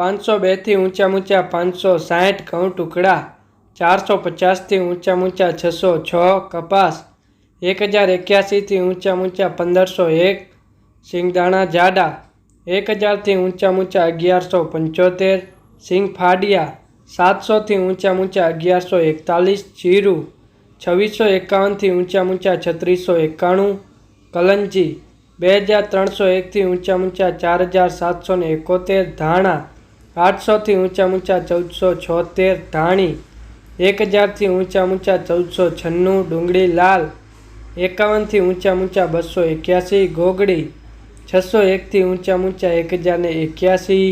પાંચસો બેથી ઊંચા ઊંચા પાંચસો સાઠ ઘઉં ટુકડા ચારસો પચાસથી ઊંચા ઊંચા છસો છ કપાસ એક હજાર એક્યાસીથી ઊંચા ઊંચા પંદરસો એક સિંગદાણા જાડા એક હજારથી ઊંચા ઊંચા અગિયારસો પંચોતેર સિંગ ફાડિયા સાતસોથી ઊંચા ઊંચા અગિયારસો એકતાલીસ જીરું છવ્વીસો એકાવનથી ઊંચા ઊંચા છત્રીસો એકાણું કલંજી બે હજાર ત્રણસો એકથી ઊંચા ઊંચા ચાર હજાર સાતસો ને એકોતેર ધાણા આઠસોથી ઊંચા ઊંચા ચૌદસો છોતેર ધાણી એક હજારથી ઊંચા ઊંચા ચૌદસો છન્નું ડુંગળી લાલ, એકાવનથી ઊંચા ઊંચા બસો એક્યાસી ગોગડી, છસો એકથી ઊંચા ઊંચા એક હજાર ને એક્યાસી